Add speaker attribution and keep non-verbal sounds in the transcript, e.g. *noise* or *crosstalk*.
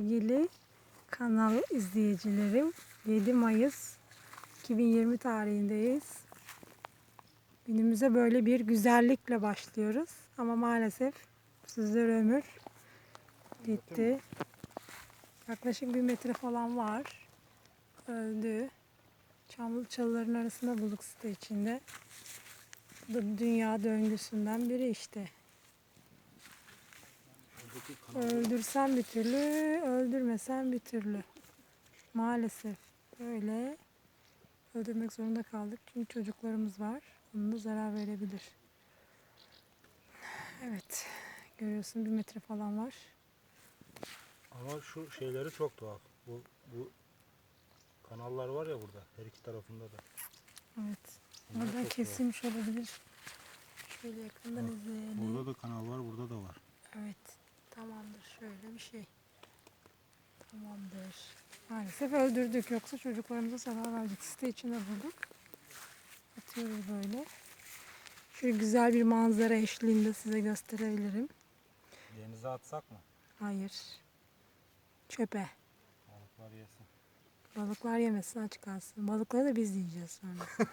Speaker 1: Sevgili kanal izleyicilerim 7 Mayıs 2020 tarihindeyiz. Günümüze böyle bir güzellikle başlıyoruz ama maalesef sizler ömür gitti. Yaklaşık bir metre falan var. Öldü. Çamlı çalıların arasında bulduk site içinde. Bu da dünya döngüsünden biri işte. Öldürsen bir türlü, öldürmesen bir türlü. Maalesef böyle öldürmek zorunda kaldık. Çünkü çocuklarımız var. Onun da zarar verebilir. Evet. Görüyorsun bir metre falan var.
Speaker 2: Ama şu şeyleri çok tuhaf. Bu, bu kanallar var ya burada. Her iki tarafında da.
Speaker 1: Evet.
Speaker 2: Bunlar
Speaker 1: Oradan
Speaker 2: çok
Speaker 1: kesilmiş olabilir. Şöyle yakından izleyelim.
Speaker 2: Burada da kanal var, burada da var.
Speaker 1: Evet. Tamamdır. Şöyle bir şey. Tamamdır. Maalesef öldürdük. Yoksa çocuklarımıza zarar verdik. Site içinde bulduk. Atıyoruz böyle. Şöyle güzel bir manzara eşliğinde size gösterebilirim.
Speaker 2: Denize atsak mı?
Speaker 1: Hayır. Çöpe.
Speaker 2: Balıklar yesin.
Speaker 1: Balıklar yemesin aç kalsın. Balıkları da biz yiyeceğiz sonra. *laughs*